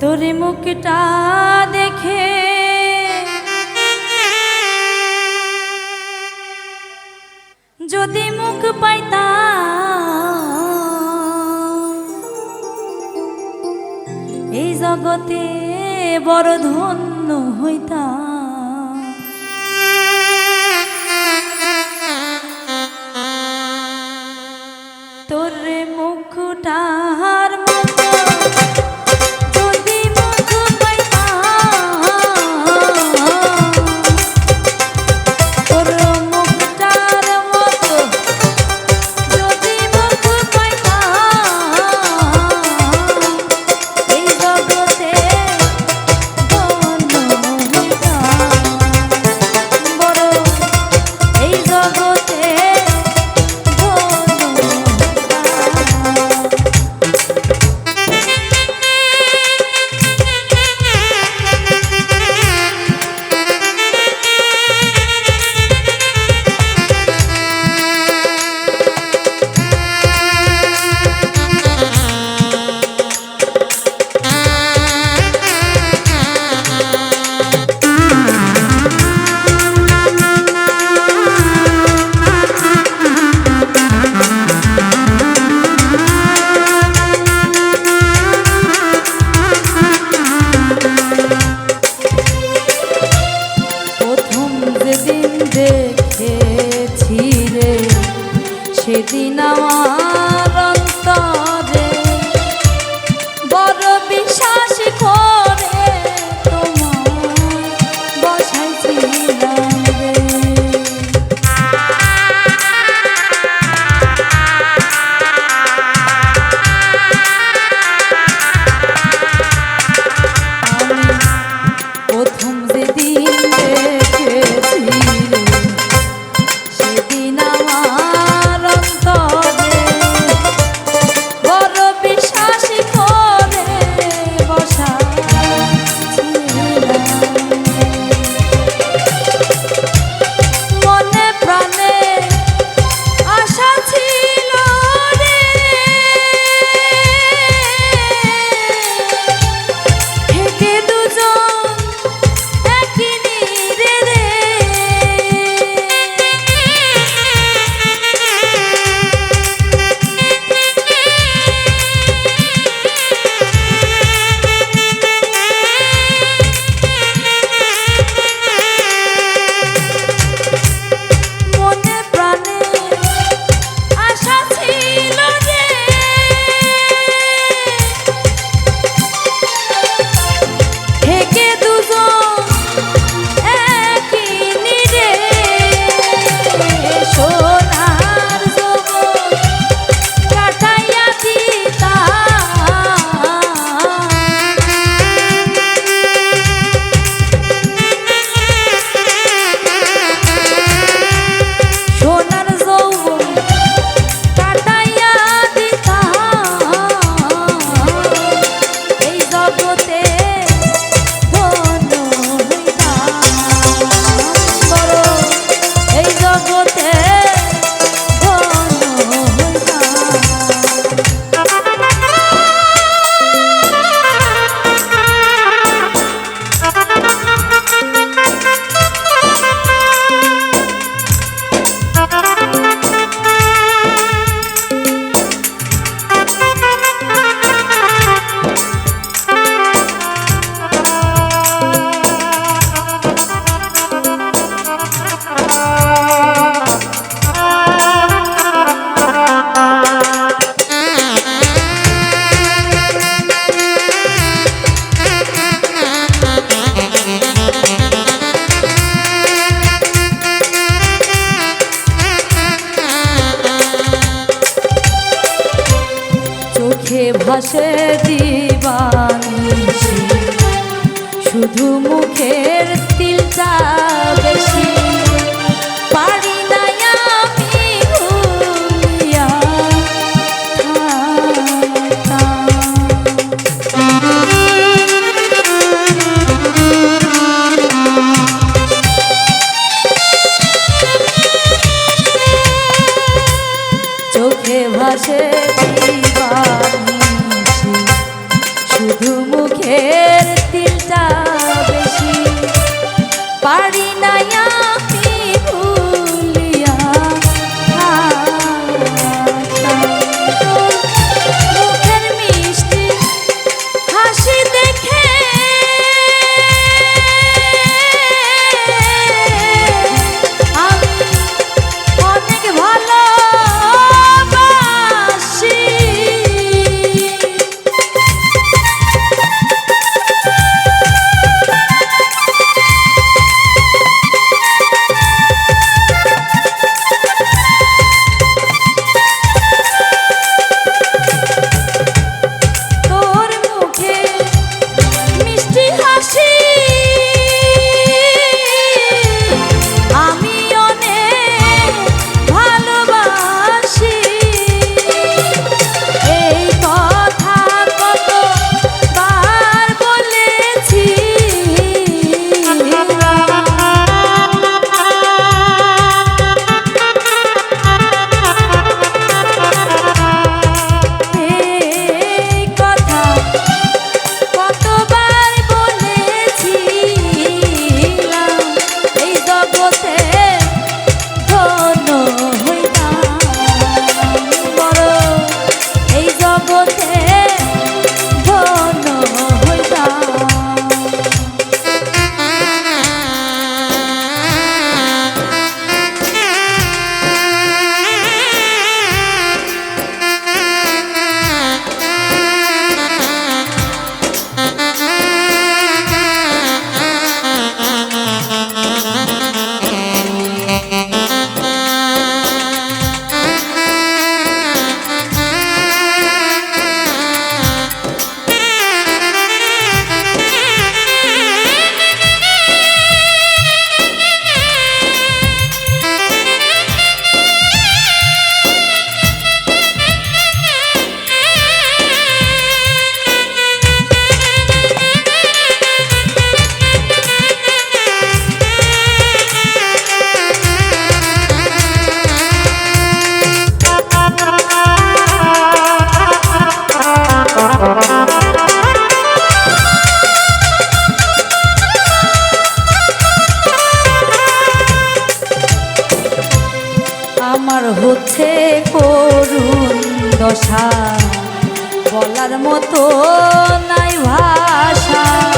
তোর মুখটা দেখে। যদি মুখ পাইতা এই জগতে বড় ধন্য হইতাম। মুখে ভাসে দিবানি শুধু মুখের হচ্ছে করুণ দশা। বলার মতো নাই ভাষা।